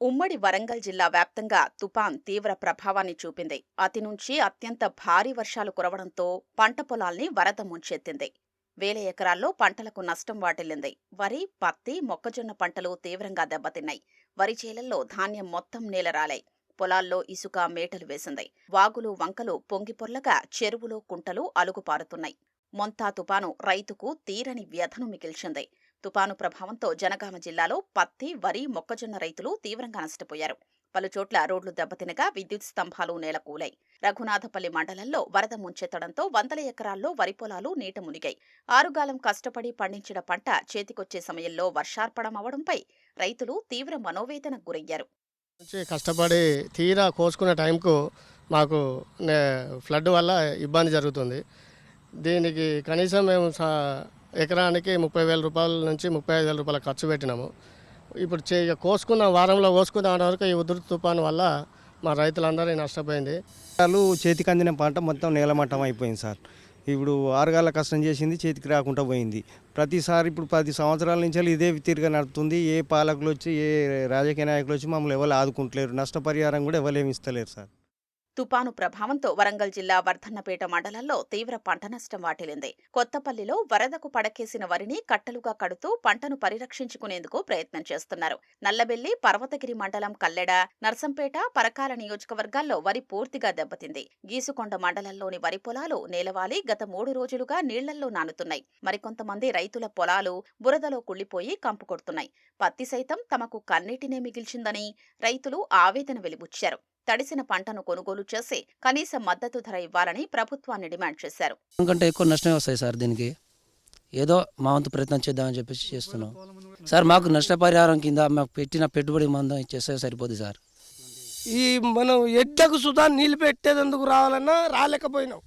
ఉమ్మడి వరంగల్ జిల్లా వ్యాప్తంగా తుపాన్ తీవ్ర ప్రభావాన్ని చూపింది. అతి నుంచి అత్యంత భారీ వర్షాలు కురవడంతో పంట పొలాల్ని వరద ముంచెత్తింది. వేల ఎకరాల్లో పంటలకు నష్టం వాటిల్లింది. వరి పత్తి మొక్కజొన్న పంటలు తీవ్రంగా దెబ్బతిన్నాయి. వరి చేలల్లో ధాన్యం మొత్తం నేలరాలాయి. పొలాల్లో ఇసుక మేటలు వేసింది. వాగులు వంకలు పొంగిపొర్లగా చెరువులు కుంటలు అలుగుపారుతున్నాయి. మొంతా తుపాను రైతుకు తీరని వ్యధను మిగిల్చింది. తుపాను ప్రభావంతో జనగామ జిల్లాలో పత్తి వరి మొక్కజొన్న రైతులు తీవ్రంగా నష్టపోయారు. పలుచోట్ల రోడ్లు దెబ్బతినగా విద్యుత్ స్తంభాలు నేలకూలాయి. రఘునాథపల్లి మండలంలో వరద ముంచెత్తడంతో వందల ఎకరాల్లో వరి పొలాలు నీట మునిగాయి. ఆరుగాలం కష్టపడి పండించిన పంట చేతికొచ్చే సమయంలో వర్షార్పణం అవడంపై రైతులు తీవ్ర మనోవేదనకు గురయ్యారు. కష్టపడి తీరా కోసుకునే టైంకు మాకు ఫ్లడ్ వల్ల ఇబ్బంది జరుగుతుంది. దీనికి కనీసం మేము ఎకరానికి ముప్పై వేల రూపాయల నుంచి ముప్పై ఐదు వేల రూపాయల ఖర్చు పెట్టినాము. ఇప్పుడు చే కోసుకున్న వారంలో కోసుకున్న వరకు ఈ ఉధృతి తుఫాను వల్ల మా రైతులందరూ నష్టపోయింది. వాళ్ళు చేతికి అందిన పంట మొత్తం నేలమట్టం అయిపోయింది సార్. ఇప్పుడు ఆరుగాల కష్టం చేసింది చేతికి రాకుండా పోయింది. ప్రతిసారి ఇప్పుడు పది సంవత్సరాల నుంచి ఇదే తీరుగా నడుతుంది ఏ పాలకులు వచ్చి ఏ రాజకీయ నాయకులు వచ్చి మమ్మల్ని ఎవరు ఆదుకుంటలేరు. నష్టపరిహారం కూడా ఎవరు ఇస్తలేరు సార్. తుపాను ప్రభావంతో వరంగల్ జిల్లా వర్ధన్నపేట మండలంలో తీవ్ర పంట నష్టం వాటిల్లింది. కొత్తపల్లిలో వరదకు పడకేసిన వరిని కట్టలుగా కడుతూ పంటను పరిరక్షించుకునేందుకు ప్రయత్నం చేస్తున్నారు. నల్లబెల్లి పర్వతగిరి మండలం కల్లెడ నర్సంపేట పరకాల నియోజకవర్గాల్లో వరి పూర్తిగా దెబ్బతింది. గీసుకొండ మండలంలోని వరి పొలాలు నేలవాలి గత మూడు రోజులుగా నీళ్ళల్లో నానుతున్నాయి. మరికొంతమంది రైతుల పొలాలు బురదలో కుళ్ళిపోయి కంపు కొడుతున్నాయి. పత్తి సైతం తమకు కన్నీటినే మిగిల్చిందని రైతులు ఆవేదన వెలిబుచ్చారు. తడిసిన పంటను కొనుగోలు చేసి కనీస మద్దతు ధర ఇవ్వాలని ప్రభుత్వాన్ని డిమాండ్ చేశారు. కంటే ఎక్కువ నష్టమే వస్తాయి సార్ దీనికి. ఏదో మా వంతు ప్రయత్నం చేద్దామని చెప్పేసి చేస్తున్నాం. సార్ మాకు నష్టపరిహారం కింద మాకు పెట్టిన పెట్టుబడి మందం ఇచ్చేస్తే సరిపోద్ది సార్. ఈ మనం ఎడ్డకు సుధా నీళ్ళు పెట్టేందుకు రావాలన్నా రాలేకపోయినాం.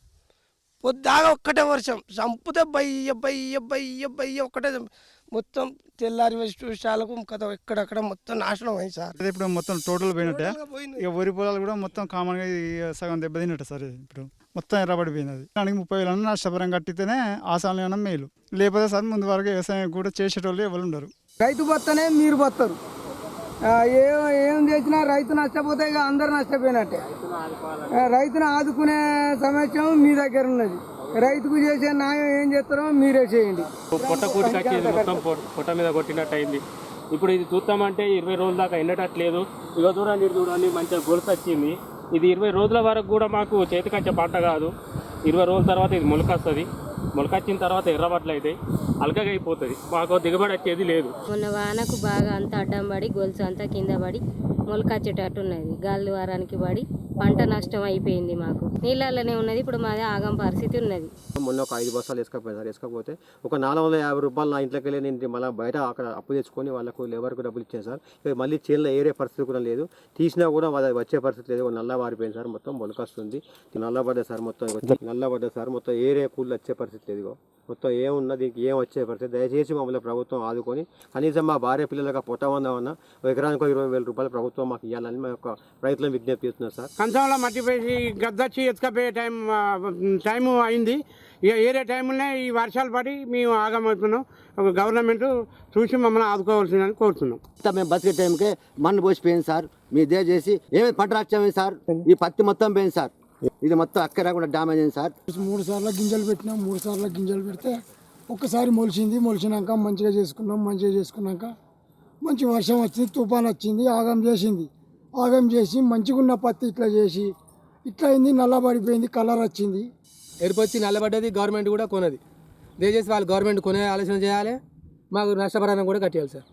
పొద్దాగా ఒక్కటే వర్షం. చంపితే బయ్య బయ్య బయ్య బయ్య ఒక్కటే మొత్తం తెల్లారి విషయాలకు కథ ఎక్కడక్కడ మొత్తం నాశనం అయింది సార్. అదే ఇప్పుడు మొత్తం టోటల్ పోయినట్టే. ఇక వరి పొలాలు కూడా మొత్తం కామన్గా సగం దెబ్బతిన్నట్టు సార్ ఇప్పుడు. మొత్తం ఎర్రబడిపోయింది అది దానికి ముప్పై వేలు నష్టపరం కట్టితేనే ఆసాలు ఏమన్నా మేలు. లేకపోతే సార్ ముందు వరకు వ్యవసాయం కూడా చేసేటోళ్ళు ఎవరు ఉండరు. రైతు బతనే మీరు బతరు ఆ, ఏ ఏం చేసినా రైతు నష్టపోతే ఇక అందరు నష్టపోయినట్టే. రైతును ఆదుకునే సమస్య మీ దగ్గర ఉన్నది. రైతుకు చేసే న్యాయం ఏం చేస్తారో మీరే చేయండి. పొట్ట కూటికి వచ్చేది మొత్తం పొట్ట మీద కొట్టినట్టు అయింది ఇప్పుడు ఇది చూస్తామంటే ఇరవై రోజుల దాకా ఎండటట్లేదు. ఇక చూడండి చూడండి మంచిగా గొలుసు వచ్చింది ఇది ఇరవై రోజుల వరకు కూడా మాకు చేతికొచ్చే పంట కాదు. ఇరవై రోజుల తర్వాత ఇది మొలకొస్తుంది. మొలకొచ్చిన తర్వాత ఎర్రబట్లు అవుతాయి అలకగా అయిపోతుంది మాకు దిగుబడి వచ్చేది లేదు. మొన్న వానకు బాగా అంతా అడ్డం పడి గొలుసు అంతా కింద పడి మొలకొచ్చేటట్టు ఉన్నది. గాలి వారానికి పడి పంట నష్టం అయిపోయింది మాకు. నీళ్ళలోనే ఉన్నది ఇప్పుడు మాది ఆగం పరిస్థితి ఉన్నది. మొన్న ఒక ఐదు బస్సాలు వేసుకపోయింది సార్ వేసుకపోతే ఒక నాలుగు వందల యాభై రూపాయలు నా ఇంట్లోకి వెళ్ళి నేను మళ్ళీ బయట అక్కడ అప్పు తెచ్చుకొని వాళ్ళకు లేబర్కు డబ్బులు ఇచ్చాను సార్. ఇక మళ్ళీ చేనులో ఏరే పరిస్థితి కూడా లేదు. తీసినా కూడా వాళ్ళ వచ్చే పరిస్థితి లేదు. నల్ల పారిపోయింది సార్ మొత్తం మొలకొస్తుంది. నల్లబడ్డా సార్ మొత్తం నల్లబడ్డా సార్ మొత్తం ఏరే కూళ్ళు వచ్చే పరిస్థితి లేదు మొత్తం ఏమున్నా దీనికి ఏం వచ్చే పరిస్థితి? దయచేసి మమ్మల్ని ప్రభుత్వం ఆదుకొని కనీసం మా భార్య పిల్లలకు పొట్ట ఎకరానికి ఇరవై వేల రూపాయలు ప్రభుత్వం మాకు ఇవ్వాలని మా యొక్క రైతులను విజ్ఞప్తి చేస్తున్నాం సార్. కంచంలో మట్టి వేసి గద్దచ్చి ఎత్తుకపోయే టైం టైం అయింది. ఇక ఏరే టైంలోనే ఈ వర్షాలు పడి మేము ఆగమవుతున్నాం. ఒక గవర్నమెంట్ చూసి మమ్మల్ని ఆదుకోవాల్సిందని కోరుతున్నాం. మేము బతికే టైంకే మన్ను పోసిపోయింది సార్. మీ దయచేసి ఏమేమి పంట రాచ్చామేంది సార్? ఈ పత్తి మొత్తం పోయింది సార్. ఇది మొత్తం అక్క రాకుండా డ్యామేజ్ అయింది సార్. మూడు సార్లు గింజలు పెట్టినాం. మూడు సార్లు గింజలు పెడితే ఒక్కసారి మొలిచింది. మొలిచినాక మంచిగా చేసుకున్నాం. మంచిగా చేసుకున్నాక మంచి వర్షం వచ్చింది తుఫాన్ వచ్చింది ఆగం చేసింది. ఆగం చేసి మంచిగా ఉన్న పత్తి ఇట్లా చేసి ఇట్లా అయింది నల్లబడిపోయింది కలర్ వచ్చింది. ఎరుపొచ్చి నల్లబడ్డది గవర్నమెంట్ కూడా కొనది. దయచేసి వాళ్ళు గవర్నమెంట్ కొనే ఆలోచన చేయాలి. మాకు నష్టపరాన్ని కూడా కట్టేయాలి సార్.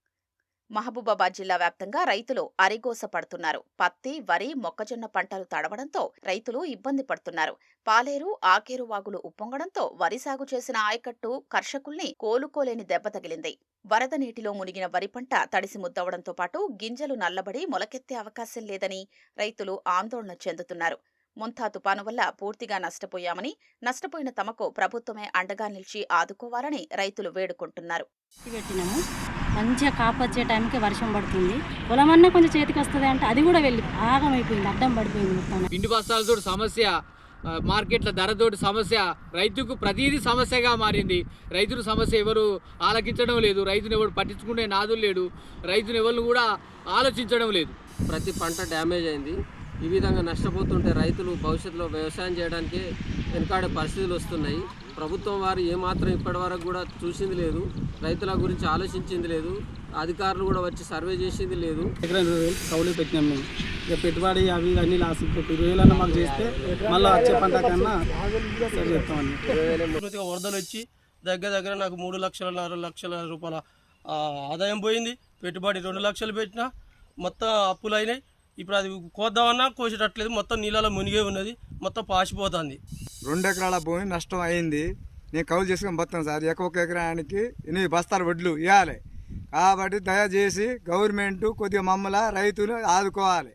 మహబూబాబాద్ జిల్లా వ్యాప్తంగా రైతులు అరిగోస పడుతున్నారు. పత్తి వరి మొక్కజొన్న పంటలు తడవడంతో రైతులు ఇబ్బంది పడుతున్నారు. పాలేరు ఆకేరు వాగులు ఉప్పొంగడంతో వరి సాగు చేసిన ఆయకట్టు కర్షకుల్ని కోలుకోలేని దెబ్బ తగిలింది. వరద నీటిలో మునిగిన వరి పంట తడిసి ముద్దవడంతో పాటు గింజలు నల్లబడి మొలకెత్తే అవకాశం లేదని రైతులు ఆందోళన చెందుతున్నారు. ముంతా తుపాను వల్ల పూర్తిగా నష్టపోయామని నష్టపోయిన తమకు ప్రభుత్వమే అండగా నిలిచి ఆదుకోవాలని రైతులు వేడుకుంటున్నారు. మంచిగా కాపొచ్చే టైంకి వర్షం పడుతుంది. పొలమన్నా కొంచెం చేతికి వస్తుంది అంటే అది కూడా వెళ్ళి ఆగం అయిపోయింది అడ్డం పడిపోయింది మొత్తం. పిండి బస్తాలతో సమస్య మార్కెట్ల ధరతోటి సమస్య రైతుకు ప్రతిదీ సమస్యగా మారింది. రైతుల సమస్య ఎవరు ఆలకించడం లేదు రైతుని ఎవరు పట్టించుకునే నాదులు లేడు రైతుని ఎవరు కూడా ఆలోచించడం లేదు. ప్రతి పంట డ్యామేజ్ అయింది. ఈ విధంగా నష్టపోతుంటే రైతులు భవిష్యత్తులో వ్యవసాయం చేయడానికి వెనుకాడే పరిస్థితులు వస్తున్నాయి. ప్రభుత్వం వారు ఏమాత్రం ఇప్పటి వరకు కూడా చూసింది లేదు. రైతుల గురించి ఆలోచించింది లేదు. అధికారులు కూడా వచ్చి సర్వే చేసింది లేదు. కౌలు పెట్టినాం మేము. ఇక పెట్టుబడి అవి అన్నీ లాస్ ఇరవై వేలన్నా మాకు చేస్తే మళ్ళీ వచ్చే పంట కన్నా చెప్తామని వరదలు వచ్చి దగ్గర దగ్గర నాకు మూడు లక్షల నాలుగు లక్షల రూపాయల ఆదాయం పోయింది. పెట్టుబడి రెండు లక్షలు పెట్టినా మొత్తం అప్పులు అయినాయి. ఇప్పుడు అది కోద్దామన్నా కోసేటట్లేదు. మొత్తం నీళ్ళలో మునిగే ఉన్నది. మొత్తం పాసిపోతుంది. రెండు ఎకరాల భూమి నష్టం అయింది. నేను కౌలు చేసుకొని పోతాను సార్. ఒక్కొక్క ఎకరానికి ఎనిమిది బస్తాలు వడ్లు ఇవ్వాలి. కాబట్టి దయచేసి గవర్నమెంట్ కొద్దిగా మమ్మల రైతులు ఆదుకోవాలి.